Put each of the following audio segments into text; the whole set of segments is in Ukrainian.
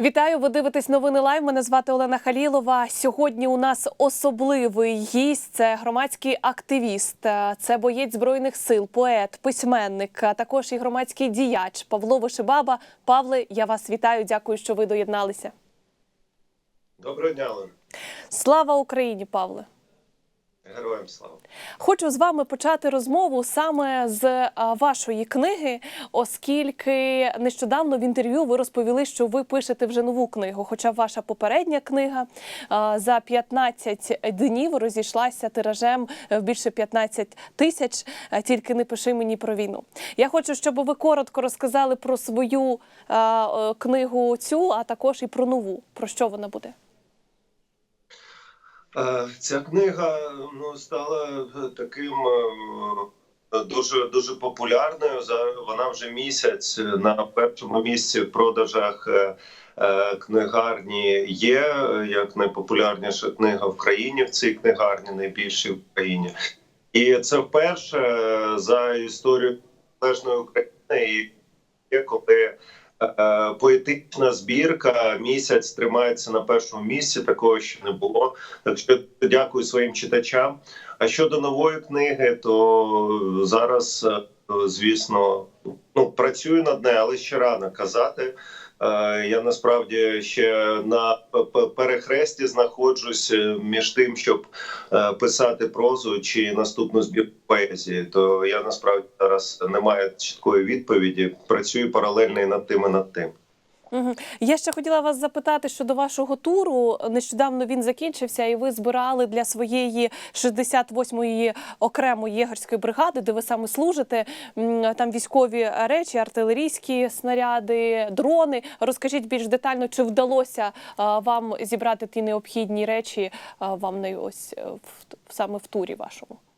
Вітаю, ви дивитесь новини лайв. Мене звати Олена Халілова. Сьогодні у нас особливий гість. Це громадський активіст, е, це боєць збройних сил, поет, письменник, а також і громадський діяч Павло Вишибаба. Павле, я вас вітаю. Дякую, що ви доєдналися. Доброго дня, Олена. Слава Україні, Павле! Героям слава. Хочу з вами почати розмову саме з вашої книги, оскільки нещодавно в інтерв'ю ви розповіли, що ви пишете вже нову книгу. Хоча ваша попередня книга за 15 днів розійшлася тиражем в більше 15 тисяч. Тільки не пиши мені про війну. Я хочу, щоб ви коротко розказали про свою е, книгу цю, а також і про нову. Про що вона буде? Е, Ця книга ну, стала таким е, дуже дуже популярною. Вона вже місяць на першому місці в продажах е, книгарні є як найпопулярніша книга в країні в цій книгарні, найбільшій в країні. І це вперше за історію незалежної України, і є коли поетична збірка місяць тримається на першому місці. Такого ще не було. Так що дякую своїм читачам. А щодо нової книги, то зараз, е, звісно, ну працюю над нею, але ще рано казати. Е, Я насправді ще на перехресті знаходжусь е, між тим, щоб е, писати прозу чи наступну збірку поезії. То я насправді зараз не маю чіткої відповіді. Працюю паралельно і над тим, і над тим. Угу. Я ще хотіла вас запитати щодо вашого туру. Нещодавно він закінчився, і ви збирали для своєї 68-ї окремої єгерської бригади, де ви саме служите. Там військові речі, артилерійські снаряди, дрони. Розкажіть більш детально, чи вдалося вам зібрати ті необхідні речі вам на ось е, в, саме в турі вашому?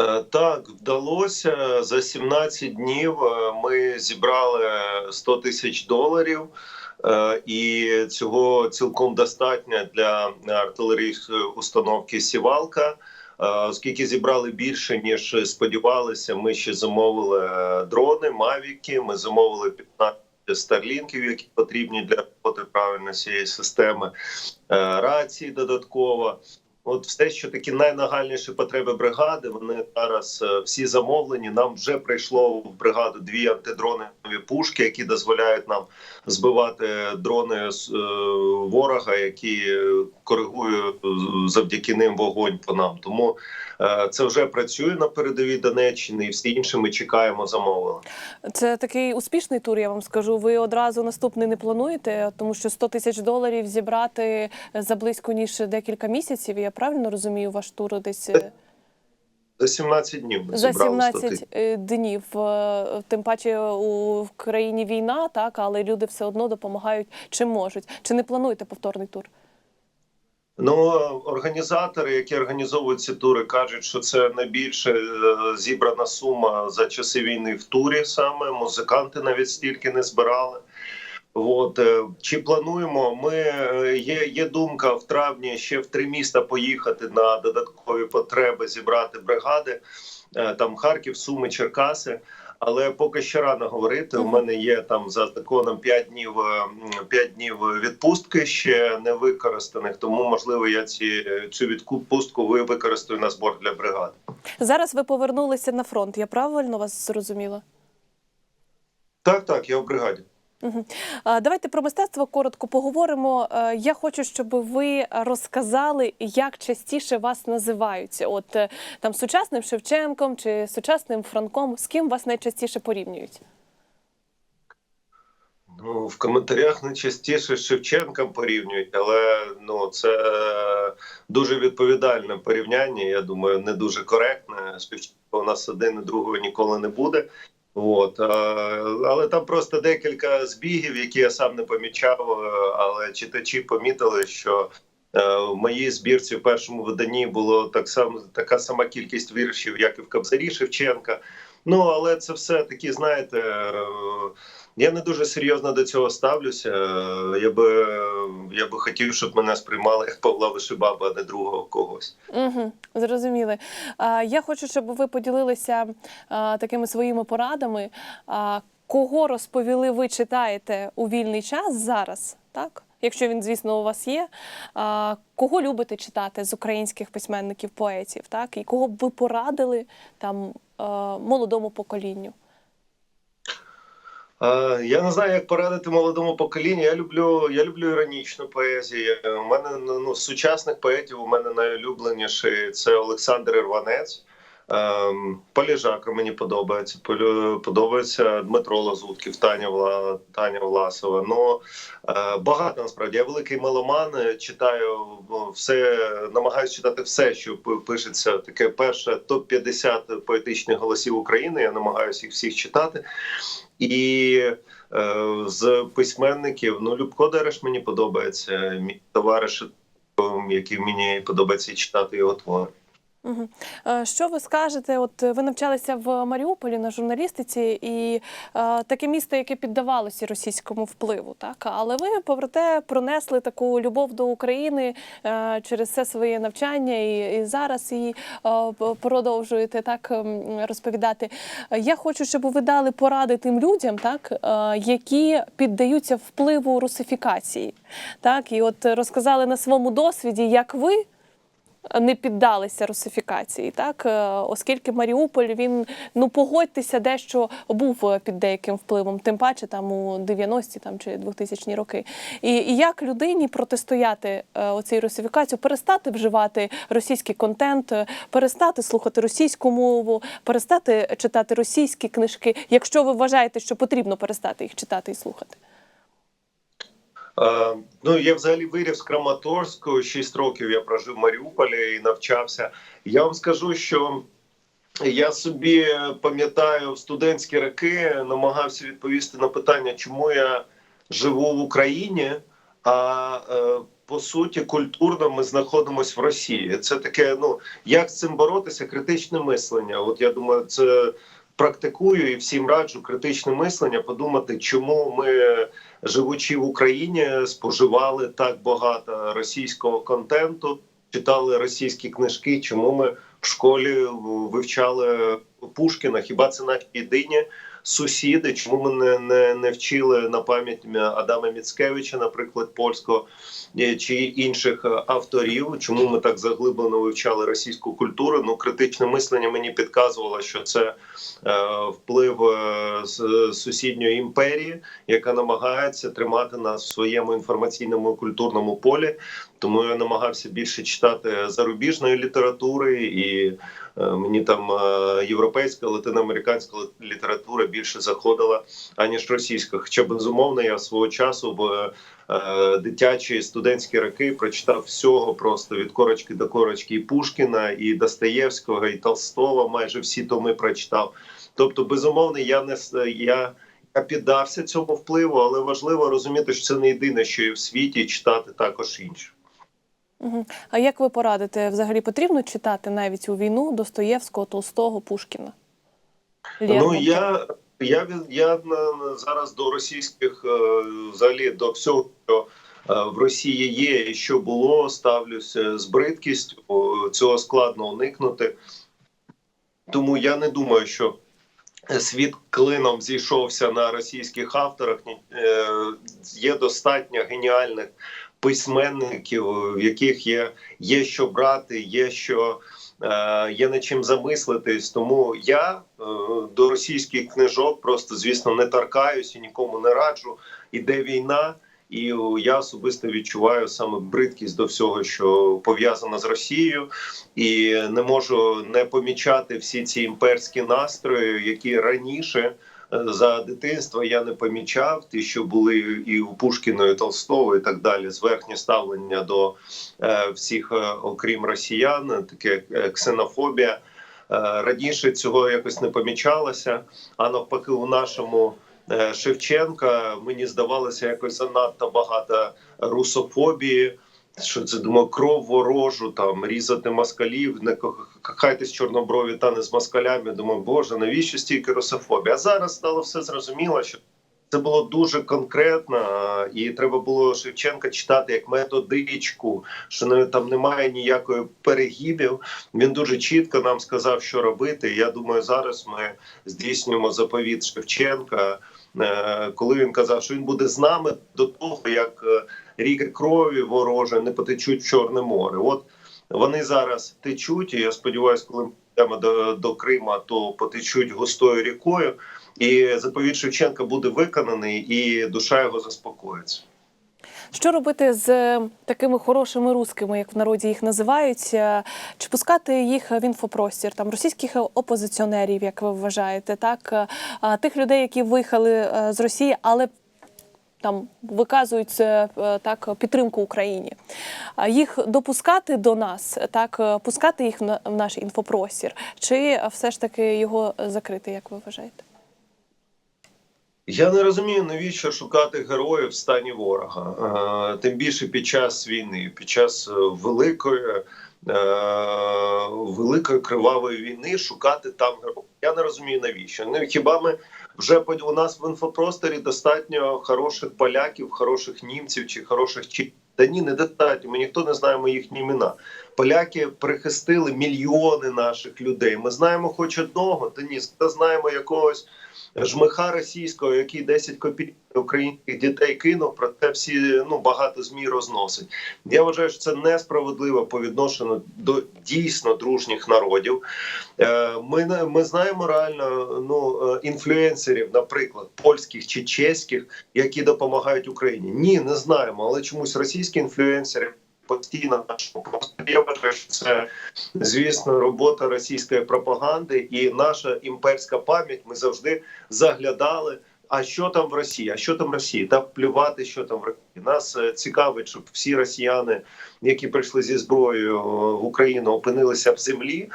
Е, Так, вдалося за 17 днів. е, Ми зібрали 100 тисяч доларів, е, і цього цілком достатньо для артилерійської установки Сівалка. Оскільки зібрали більше ніж сподівалися, ми ще замовили дрони, мавіки. Ми замовили 15 старлінків, які потрібні для роботи правильно цієї системи, рації додатково. От все, що такі найнагальніші потреби бригади, вони зараз е, всі замовлені. Нам вже прийшло в бригаду дві антидронові пушки, які дозволяють нам збивати дрони з е, ворога, які коригують е, завдяки ним вогонь по нам. Тому це вже працює на передовій Донеччини, і всі інші ми чекаємо замовлення. Це такий успішний тур, я вам скажу. Ви одразу наступний не плануєте, тому що 100 тисяч доларів зібрати за близько ніж декілька місяців. Я правильно розумію ваш тур десь е, За 17 днів ми за зібрали 100 тисяч. 17 е, днів. Е, Тим паче у країні війна, так але люди все одно допомагають чим можуть. Чи не плануєте повторний тур? Ну, організатори, які організовують ці тури, кажуть, що це найбільше е, зібрана сума за часи війни в турі. Саме музиканти навіть стільки не збирали. От е, чи плануємо? Ми е, є, є думка в травні ще в три міста поїхати на додаткові потреби, зібрати бригади. Там Харків, Суми, Черкаси. Але поки ще рано говорити. У мене є там за законом 5 днів е, 5 днів відпустки ще не використаних. Тому можливо я ці цю відпустку ви використаю на збор для бригади. Зараз ви повернулися на фронт. Я правильно вас зрозуміла? Так, так, я в бригаді. Давайте про мистецтво коротко поговоримо. Е, Я хочу, щоб ви розказали, як частіше вас називають. От е, там сучасним Шевченком чи сучасним Франком. З ким вас найчастіше порівнюють? Ну, в коментарях найчастіше з Шевченком порівнюють, але ну це дуже відповідальне порівняння. Я думаю, не дуже коректне. Шевченко у нас один і другого ніколи не буде. От, е, але там просто декілька збігів, які я сам не помічав, е, але читачі помітили, що е, в моїй збірці в першому виданні було так само така сама кількість віршів, як і в Кобзарі Шевченка. Ну але це все такі, знаєте. Я не дуже серйозно до цього ставлюся. Я би я би хотів, щоб мене сприймали як Павла Вишибаба, а не другого когось. Угу, зрозуміли. Я хочу, щоб ви поділилися такими своїми порадами. Кого розповіли ви читаєте у вільний час зараз? Так? якщо він, звісно, у вас є. Кого любите читати з українських письменників, поетів, так? І кого б ви порадили там молодому поколінню? Е, Я не знаю, як порадити молодому поколінню. Я люблю, я люблю іронічну поезію. У мене ну, з сучасних поетів у мене найулюбленіший це Олександр Ірванець. Ем, Поліжака мені подобається. Подобається Дмитро Лазутків, Таня Вла Таня Власова. Ну е, багато насправді. Я великий меломан. е, Читаю ну, все, намагаюся читати все, що пишеться. Таке перше топ 50 поетичних голосів України. Я намагаюся їх всіх читати. І е, з письменників, ну, Любко Дереш мені подобається, мій товариш, який мені подобається читати його твори. Угу. Що ви скажете? От е, ви навчалися в Маріуполі на журналістиці, і е, таке місто, яке піддавалося російському впливу, так але ви проте пронесли таку любов до України е, через все своє навчання, і, і зараз її е, продовжуєте так ем, розповідати. Е, Я хочу, щоб ви дали поради тим людям, так е, які піддаються впливу русифікації, так і от розказали на своєму досвіді, як ви не піддалися русифікації, так е, оскільки Маріуполь він ну погодьтеся, дещо був е, під деяким впливом, тим паче там у 90-ті там чи 2000-ні роки. І, і як людині протистояти е, оцій русифікацію, перестати вживати російський контент, перестати слухати російську мову, перестати читати російські книжки, якщо ви вважаєте, що потрібно перестати їх читати і слухати. Е, ну, я взагалі виріс в Краматорську, 6 років я прожив в Маріуполі і навчався. Я вам скажу, що я собі пам'ятаю в студентські роки, намагався відповісти на питання, чому я живу в Україні, а е, по суті, культурно ми знаходимося в Росії. Це таке, ну як з цим боротися? Критичне мислення. От я думаю, це практикую і всім раджу критичне мислення, подумати, чому ми, живучи в Україні, споживали так багато російського контенту, читали російські книжки, чому ми в школі вивчали Пушкіна. Хіба це наші єдині сусіди? Чому ми не, не, не вчили на пам'ять Адама Міцкевича, наприклад, польського е, чи інших е, авторів? Чому ми так заглиблено вивчали російську культуру? Ну, критичне мислення мені підказувало, що це е, вплив е, з сусідньої імперії, яка намагається тримати нас в своєму інформаційному культурному полі. Тому я намагався більше читати зарубіжної літератури, і е, мені там е, європейська, латиноамериканська література більше заходила аніж російська. Хоча безумовно я свого часу в е, дитячі студентські роки прочитав всього просто від корочки до корочки і Пушкіна, і Достоєвського, і Толстого. Майже всі томи прочитав. Тобто, безумовно, я не я. Я піддався цьому впливу, але важливо розуміти, що це не єдине, що є в світі, читати також інше. А як ви порадите, взагалі потрібно читати навіть у війну Достоєвського, Толстого, Пушкіна? Ну Лермонтова? я, я, я зараз до російських, е, взагалі до всього, що е, в Росії є і що було, ставлюся з бридкістю. Цього складно уникнути. Тому я не думаю, що світ клином зійшовся на російських авторах. Е, Є достатньо геніальних письменників, в яких є, є що брати, є що е, є над чим замислитись. Тому я е, до російських книжок просто, звісно, не торкаюсь і нікому не раджу. Іде війна. І я особисто відчуваю саме бридкість до всього, що пов'язано з Росією, і не можу не помічати всі ці імперські настрої, які раніше за дитинства я не помічав. Ті, що були і у Пушкіна, і Толстого, і так далі, зверхнє ставлення до е, всіх, е, окрім росіян, таке е, ксенофобія. Раніше цього якось не помічалося, а навпаки, у нашому Шевченка мені здавалося якось занадто багато русофобії. Що це думаю, кров ворожу, там різати москалів, не кохайтесь чорноброві та не з москалями. Думаю, боже, навіщо стільки русофобії? А зараз стало все зрозуміло, що це було дуже конкретно, і треба було Шевченка читати як методичку, що не, там немає ніякої перегибів. Він дуже чітко нам сказав, що робити. Я думаю, зараз ми здійснюємо заповіт Шевченка. е, Коли він казав, що він буде з нами до того, як ріки крові вороже не потечуть в Чорне море. От вони зараз течуть, і я сподіваюся, коли ми йдемо до, до Крима, то потечуть густою рікою, і заповідь Шевченка буде виконаний, і душа його заспокоїться. Що робити з е, такими хорошими рускими, як в народі їх називають? Е, Чи пускати їх в інфопростір, там російських опозиціонерів, як ви вважаєте, так Е, тих людей, які виїхали з Росії, але там виказують е, так підтримку Україні. Їх допускати до нас, так е, пускати їх в наш інфопростір, чи все ж таки його закрити, як ви вважаєте? Я не розумію, навіщо шукати героїв в стані ворога, Е, тим більше під час війни, під час великої, великої кривавої війни шукати там героїв. Я не розумію навіщо. Ну хіба ми вже у нас в інфопросторі достатньо хороших поляків, хороших німців чи хороших чи та ні, недостатньо. Ми ніхто не знаємо їхні імена. Поляки прихистили мільйони наших людей. Ми знаємо хоч одного, ні, та знаємо якогось жмиха російського, який 10 копійок українських дітей кинув, про це всі ну багато змі розносить. Я вважаю, що це несправедливо по відношенню до дійсно дружніх народів. Е, Ми ми знаємо реально ну е, інфлюенсерів, наприклад, польських чи чеських, які допомагають Україні. Ні, не знаємо, але чомусь російські інфлюенсери. Постійно нашому я що це звісно робота російської пропаганди і наша імперська пам'ять. Ми завжди заглядали. А що там в Росії? А що там в Росії? Та плювати, що там в Росії. Нас е, цікавить, щоб всі росіяни, які прийшли зі зброєю в Україну, опинилися в землі.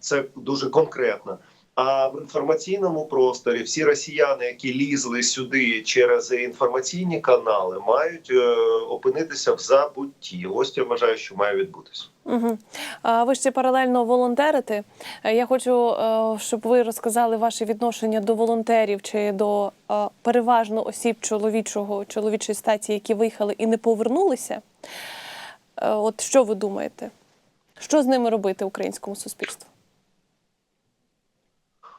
Це дуже конкретно. А в інформаційному просторі всі росіяни, які лізли сюди через інформаційні канали, мають е, опинитися в забутті. Ось я вважаю, що має відбутися. Угу. А ви ще паралельно волонтерите. Я хочу, е, щоб ви розказали ваше відношення до волонтерів чи до е, переважно осіб чоловічого чоловічої статі, які виїхали і не повернулися. От що ви думаєте? Що з ними робити українському суспільству?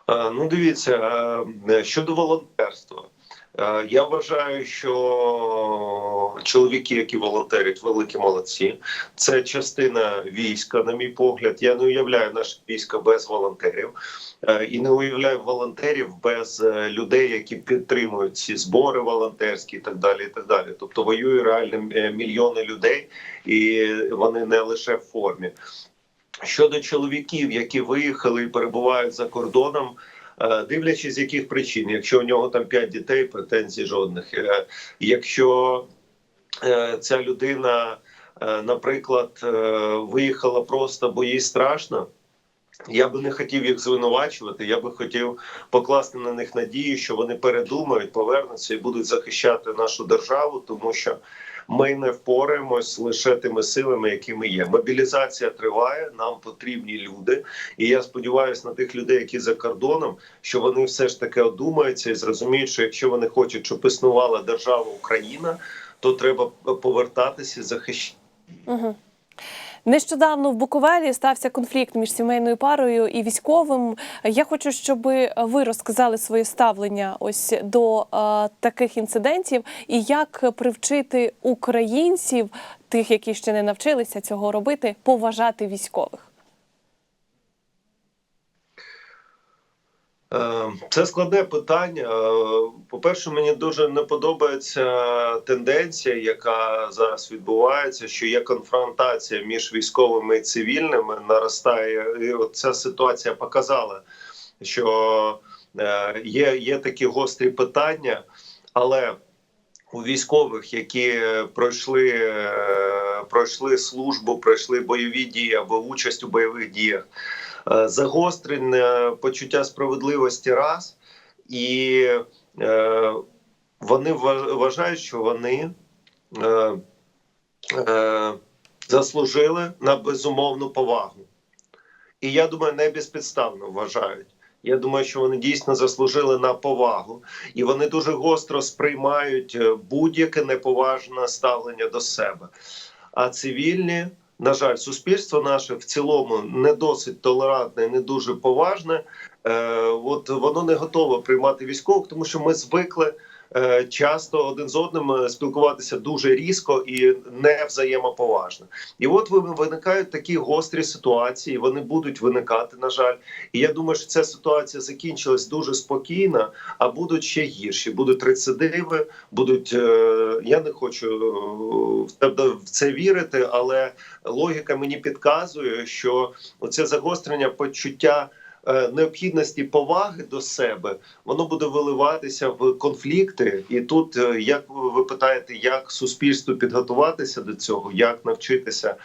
Е, Ну, дивіться, е, щодо волонтерства. Е, Я вважаю, що чоловіки, які волонтерять, великі молодці. Це частина війська, на мій погляд. Я не уявляю наше військо без волонтерів і не уявляю волонтерів без людей, які підтримують ці збори волонтерські, і так далі. І так далі. Тобто воює реально мільйони людей, і вони не лише в формі. Щодо чоловіків, які виїхали і перебувають за кордоном, е, дивлячись з яких причин, якщо у нього там п'ять дітей, претензій жодних. Е, Якщо е, ця людина, наприклад, виїхала просто, бо їй страшно. Я би не хотів їх звинувачувати. Я би хотів покласти на них надію, що вони передумають, повернуться і будуть захищати нашу державу, тому що ми не впораємось лише тими силами, які ми є. Мобілізація триває, нам потрібні люди. І я сподіваюся на тих людей, які за кордоном, що вони все ж таки одумаються і зрозуміють, що якщо вони хочуть, щоб існувала держава Україна, то треба повертатися і захищати. Угу. Нещодавно в Буковелі стався конфлікт між сімейною парою і військовим. Я хочу, щоб ви розказали своє ставлення ось до е, таких інцидентів і як привчити українців, тих, які ще не навчилися цього робити, поважати військових. Це складне питання. Е, По-перше, мені дуже не подобається тенденція, яка зараз відбувається, що є конфронтація між військовими і цивільними. Наростає і от ця ситуація показала, що е, є, є такі гострі питання, але у військових, які пройшли, е, пройшли службу, пройшли бойові дії або участь у бойових діях. Е, загострене почуття справедливості раз, і е, вони вважають, що вони е, заслужили на безумовну повагу. І я думаю, не безпідставно вважають. Я думаю, що вони дійсно заслужили на повагу, і вони дуже гостро сприймають будь-яке неповажне ставлення до себе. А цивільні на жаль, суспільство наше в цілому не досить толерантне, не дуже поважне. Е, от воно не готове приймати військових, тому що ми звикли часто один з одним е, спілкуватися дуже різко і не взаємоповажно. І от ви- виникають такі гострі ситуації. Вони будуть виникати, на жаль. І я думаю, що ця ситуація закінчилась дуже спокійно, а будуть ще гірші. Будуть рецидиви, будуть. е, Я не хочу е, в це вірити, але логіка мені підказує, що оце загострення почуття. Е, Необхідності поваги до себе воно буде виливатися в конфлікти, і тут е, як ви питаєте, як суспільству підготуватися до цього, як навчитися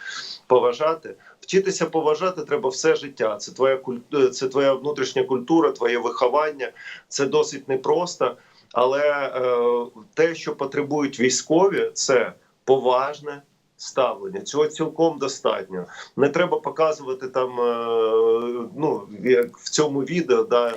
поважати. Вчитися поважати треба все життя. Це твоя культура, це твоя внутрішня культура, твоє виховання. Це досить непросто. Але е, те, що потребують військові, це поважне ставлення. Цього цілком достатньо. Не треба показувати там, е, ну як в цьому відео, да. е,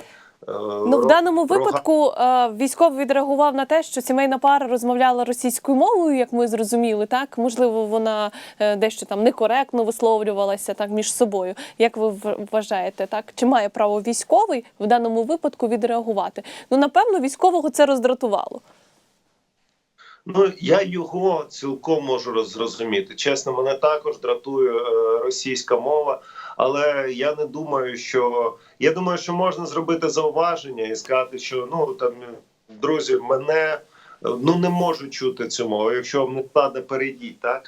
Ну, в даному випадку е, військовий відреагував на те, що сімейна пара розмовляла російською мовою, як ми зрозуміли, так можливо, вона дещо там некоректно висловлювалася так між собою. Як ви вважаєте, так чи має право військовий в даному випадку відреагувати? Ну напевно, військового це роздратувало. Ну я його цілком можу роз- зрозуміти. Чесно, мене також дратує е, російська мова, але я не думаю, що я думаю, що можна зробити зауваження і сказати, що ну там друзі, мене ну не можу чути цю мову. Якщо вам не складно, перейдіть, так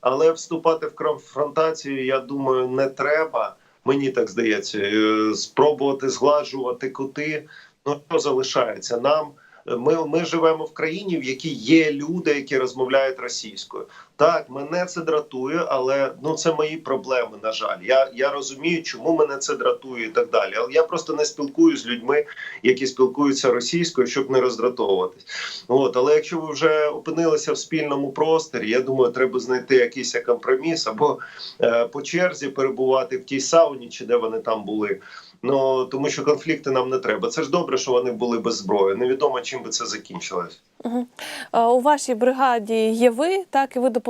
але вступати в конфронтацію, я думаю, не треба. Мені так здається, Е, спробувати згладжувати кути. Ну що залишається нам? Ми, ми живемо в країні, в якій є люди, які розмовляють російською. Так, мене це дратує, але ну це мої проблеми. На жаль, я, я розумію, чому мене це дратує і так далі. Але я просто не спілкуюся з людьми, які спілкуються російською, щоб не роздратовуватись. От, але якщо ви вже опинилися в спільному просторі, я думаю, треба знайти якийсь компроміс або е, по черзі перебувати в тій сауні, чи де вони там були. Ну тому що конфлікти нам не треба. Це ж добре, що вони були без зброї. Невідомо чим би це закінчилось. Угу. У вашій бригаді є ви, так і ви допомагаєте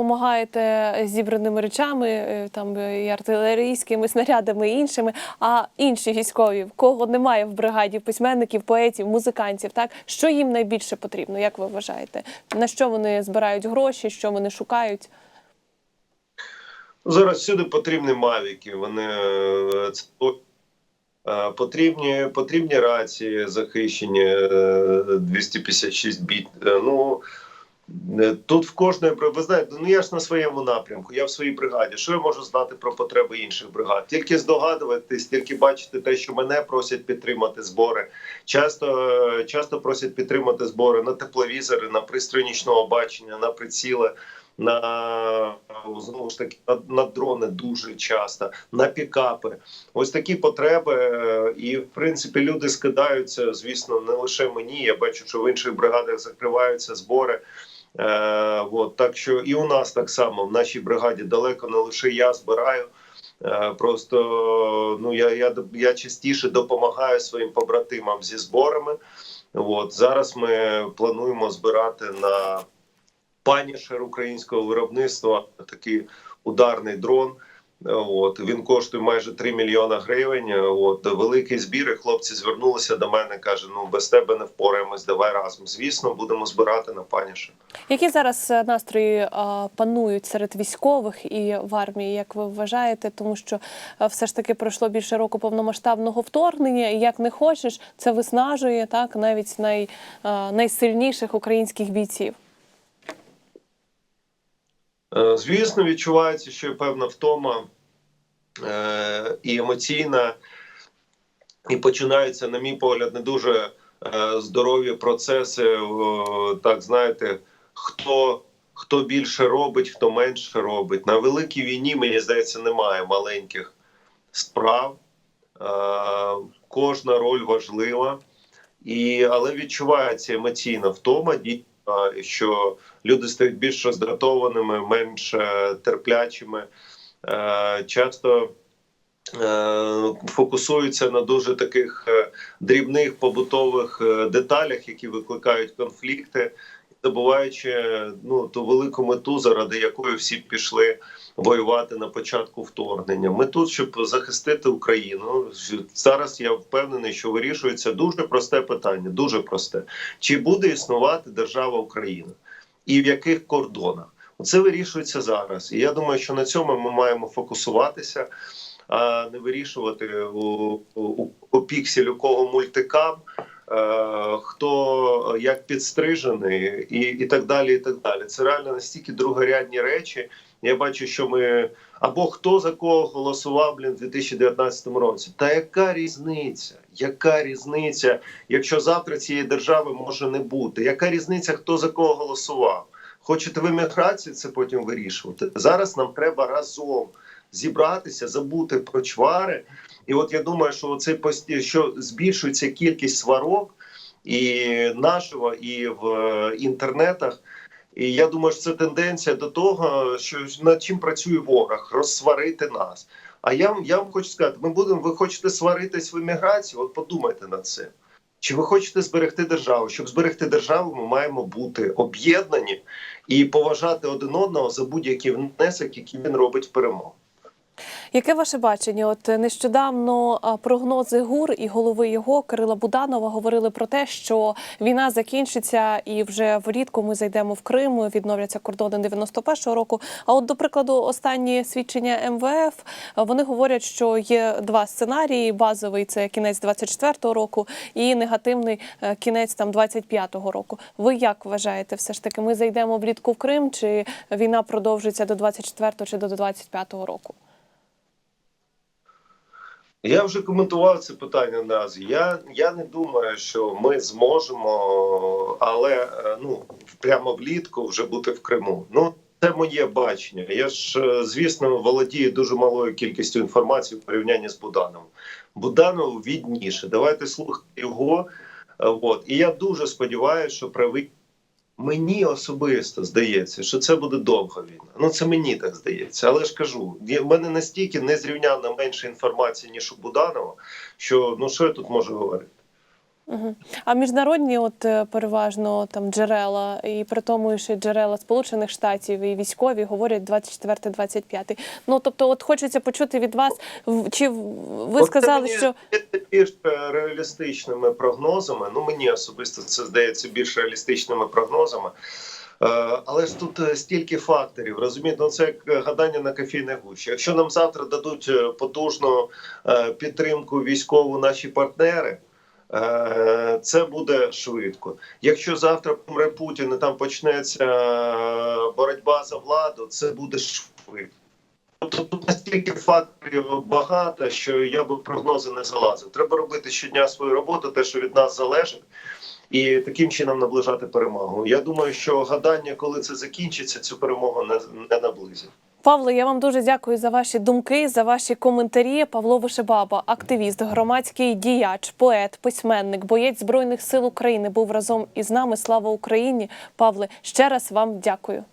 зібраними речами, е, там е, і артилерійськими снарядами, і іншими. А інші військові, в кого немає в бригаді письменників, поетів, музикантів, так що їм найбільше потрібно? Як ви вважаєте? На що вони збирають гроші, що вони шукають? Зараз всюди потрібні мавіки. Вони це е, потрібні, потрібні рації захищені е, 256 біт. Ну тут в кожної ви знаєте, ну я ж на своєму напрямку, я в своїй бригаді. Що я можу знати про потреби інших бригад? Тільки здогадуватись, тільки бачити те, що мене просять підтримати збори. Часто, е, часто просять підтримати збори на тепловізори, на пристрої нічного бачення, на приціли. На знову ж таки на, на дрони дуже часто, на пікапи. Ось такі потреби. е, І в принципі люди скидаються. Звісно, не лише мені. Я бачу, що в інших бригадах закриваються збори. Е, от, так що і у нас так само в нашій бригаді далеко не лише я збираю. Е, просто ну я, я, я частіше допомагаю своїм побратимам зі зборами. От зараз ми плануємо збирати на панішер українського виробництва такий ударний дрон. От він коштує майже 3 мільйона гривень. От великий збір. і Хлопці звернулися до мене. каже: ну без тебе не впораємось. Давай разом. Звісно, будемо збирати на панішер. Які зараз е, настрої е, панують серед військових і в армії, як ви вважаєте? Тому що е, все ж таки пройшло більше року повномасштабного вторгнення, і як не хочеш, це виснажує так навіть най, е, найсильніших українських бійців. Е, Звісно, відчувається, що певна втома е, і емоційна, і починаються, на мій погляд, не дуже е, здорові процеси. Так, знаєте, хто, хто більше робить, хто менше робить. На великій війні, мені здається, немає маленьких справ. Кожна роль важлива, і, але відчувається емоційна втома, що люди стають більш роздратованими, менш терплячими. Е, Часто е, фокусуються на дуже таких е, дрібних побутових деталях, які викликають конфлікти, забуваючи ну ту велику мету, заради якої всі пішли воювати на початку вторгнення. Ми тут, щоб захистити Україну. Зараз я впевнений, що вирішується дуже просте питання. Дуже просте: чи буде існувати держава Україна, і в яких кордонах? Це вирішується зараз. І я думаю, що на цьому ми маємо фокусуватися, а не вирішувати у, у, у піксель кого мультикам. Е, хто як підстрижений, і, і так далі. І так далі. Це реально настільки другорядні речі. Я бачу, що ми або хто за кого голосував блін, у 2019 році. Та яка різниця? Яка різниця, якщо завтра цієї держави може не бути? Яка різниця, хто за кого голосував? Хочете в еміграції це потім вирішувати? Зараз нам треба разом зібратися, забути про чвари. І от я думаю, що цей пості, що збільшується кількість сварок і нашого, і в е, інтернетах. І я думаю, що це тенденція до того, що над чим працює ворог, розсварити нас. А я, вам- я вам хочу сказати: ми будемо, ви хочете сваритись в еміграції? От подумайте над цим. Чи ви хочете зберегти державу? Щоб зберегти державу, ми маємо бути об'єднані і поважати один одного за будь-який внесок, який він робить в перемогу. Яке ваше бачення? От е, нещодавно прогнози ГУР і голови його Кирила Буданова говорили про те, що війна закінчиться і вже влітку ми зайдемо в Крим, відновляться кордони 91-го року. А от, до прикладу, останні свідчення МВФ вони говорять, що є два сценарії: базовий це кінець 24-го року, і негативний е, кінець там 25-го року. Ви як вважаєте, все ж таки, ми зайдемо влітку в Крим, чи війна продовжиться до 24-го чи до 25-го року? Я вже коментував це питання наразі. Я, я не думаю, що ми зможемо, але е, ну прямо влітку вже бути в Криму. Ну це моє бачення. Я ж е, звісно володію дуже малою кількістю інформації в порівнянні з Будановим. Буданов відніше. Давайте слухати його. Е, От і я дуже сподіваюся, що правий. Мені особисто здається, що це буде довга війна. Ну це мені так здається. Але ж кажу, в мене настільки незрівняно менше інформації, ніж у Буданова, що ну що я тут можу говорити? Угу. А міжнародні, от е, переважно там джерела, і при тому ще джерела Сполучених Штатів і військові говорять 24-25. Ну тобто, от хочеться почути від вас, чи ви От це сказали, мені що більш реалістичними прогнозами. Ну мені особисто це здається більш реалістичними прогнозами. Е, Але ж тут е, стільки факторів, розумієте, ну це як гадання на кофійній гущі. Якщо нам завтра дадуть потужну підтримку військову наші партнери, це буде швидко. Якщо завтра помре Путін і там почнеться е, боротьба за владу, це буде швидко. Тобто тут настільки факторів багато, що я би прогнози не залазив. Треба робити щодня свою роботу, те, що від нас залежить, і таким чином наближати перемогу. Я думаю, що гадання, коли це закінчиться, цю перемогу не, не наблизить. Павло, я вам дуже дякую за ваші думки, за ваші коментарі. Павло Вишебаба, активіст, громадський діяч, поет, письменник, боєць збройних сил України, був разом із нами. Слава Україні! Павле, ще раз вам дякую.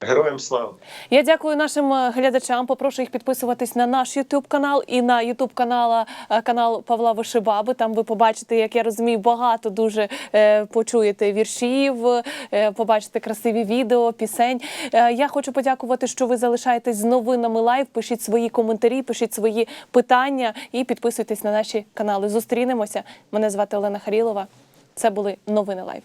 Героям слава! Я дякую нашим е, глядачам. Попрошу їх підписуватись на наш Ютуб канал і на Ютуб канал канал Павла Вишибаби. Там ви побачите, як я розумію, багато дуже е, почуєте віршів, е, побачите красиві відео, пісень. Е, я хочу подякувати, що ви залишаєтесь з новинами лайв. Пишіть свої коментарі, пишіть свої питання і підписуйтесь на наші канали. Зустрінемося. Мене звати Олена Харілова. Це були новини лайв.